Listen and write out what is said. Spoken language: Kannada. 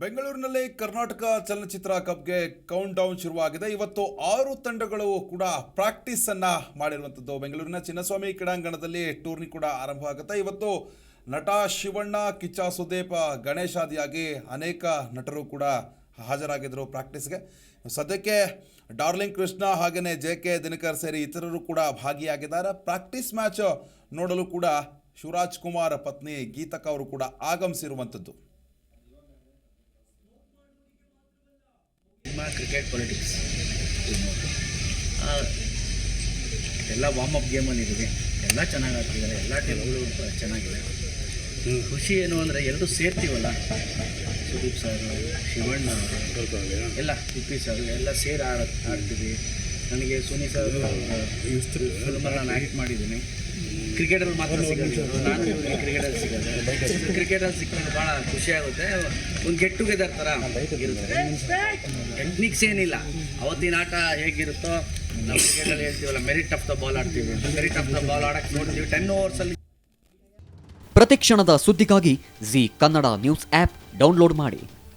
ಬೆಂಗಳೂರಿನಲ್ಲಿ ಕರ್ನಾಟಕ ಚಲನಚಿತ್ರ ಕಪ್ಗೆ ಕೌಂಟ್ ಡೌನ್ ಶುರುವಾಗಿದೆ. ಇವತ್ತು ಆರು ತಂಡಗಳು ಕೂಡ ಪ್ರಾಕ್ಟೀಸ್ ಅನ್ನ ಮಾಡಿರುವಂಥದ್ದು ಬೆಂಗಳೂರಿನ ಚಿನ್ನಸ್ವಾಮಿ ಕ್ರೀಡಾಂಗಣದಲ್ಲಿ ಟೂರ್ನಿ ಕೂಡ ಆರಂಭ ಆಗುತ್ತೆ. ಇವತ್ತು ನಟ ಶಿವಣ್ಣ, ಕಿಚ್ಚ ಸುದೀಪ್ ಗಣೇಶಾದಿಯಾಗಿ ಅನೇಕ ನಟರು ಕೂಡ ಹಾಜರಾಗಿದ್ದರು ಪ್ರಾಕ್ಟೀಸ್ಗೆ ಸದ್ಯಕ್ಕೆ ಡಾರ್ಲಿಂಗ್ ಕೃಷ್ಣ ಹಾಗೆಯೇ ಜೆ ಕೆ ದಿನಕರ್ ಸೇರಿ ಇತರರು ಕೂಡ ಭಾಗಿಯಾಗಿದ್ದಾರೆ. ಪ್ರಾಕ್ಟೀಸ್ ಮ್ಯಾಚ್ ನೋಡಲು ಕೂಡ ಶಿವರಾಜ್ ಕುಮಾರ್ ಪತ್ನಿ ಗೀತಕ್ಕ ಅವರು ಕೂಡ ಆಗಮಿಸಿರುವಂಥದ್ದು ಕ್ರಿಕೆಟ್ ಪೊಲಿಟಿಕ್ಸ್ ಎಲ್ಲ ವಾರ್ಮ್ ಅಪ್ ಗೇಮಲ್ಲಿ ಇದ್ದೀವಿ. ಎಲ್ಲ ಚೆನ್ನಾಗಿ ಆಡ್ತಿದ್ದಾರೆ. ಎಲ್ಲ ಟೀಮ್ಗಳು ಚೆನ್ನಾಗಿದೆ. ಖುಷಿ ಏನು ಅಂದರೆ ಎಲ್ಲರೂ ಸೇರ್ತೀವಲ್ಲ? ಸುದೀಪ್ ಸರ್ ಶಿವಣ್ಣ ಎಲ್ಲ ಉಪ್ಪಿ ಸರ್ ಎಲ್ಲ ಸೇರಿ ಆಡ ಆಡ್ತೀವಿ. ನನಗೆ ಸೋನಿ ಸರ್ ಫಿಲ್ಮಲ್ಲಿ ನಾನು ಆ್ಯಕ್ಟ್ ಮಾಡಿದ್ದೀನಿ. ಕ್ರಿಕೆಟಲ್ಲಿ ಮಾತ್ರ ಸಿಗೋದು ನಾನು ಕ್ರಿಕೆಟಲ್ಲಿ ಸಿಗೋದು. ಕ್ರಿಕೆಟಲ್ಲಿ ಸಿಕ್ಕೊಂಡು ಭಾಳ ಖುಷಿ ಆಗುತ್ತೆ. ಒಂದು ಗೆಟ್ ಟುಗೆದರ್ ಥರ ಇರುತ್ತೆ. ಟೆಕ್ನಿಕ್ಸ್ ಏನಿಲ್ಲ. ಅವತ್ತಿನ ಆಟ ಹೇಗಿರುತ್ತೋ ನಾವು ಕ್ರಿಕೆಟಲ್ಲಿ ಹೇಳ್ತೀವಲ್ಲ ಮೆರಿಟ್ ಆಫ್ ದ ಬಾಲ್ ಆಡ್ತೀವಿ. ಮೆರಿಟ್ ಆಫ್ ದ ಬಾಲ್ ಆಡಕ್ಕೆ ನೋಡ್ತೀವಿ. ಟೆನ್ ಓವರ್ಸಲ್ಲಿ ಪ್ರತಿಕ್ಷಣದ ಸುದ್ದಿಗಾಗಿ Zee Kannada news app download ಮಾಡಿ.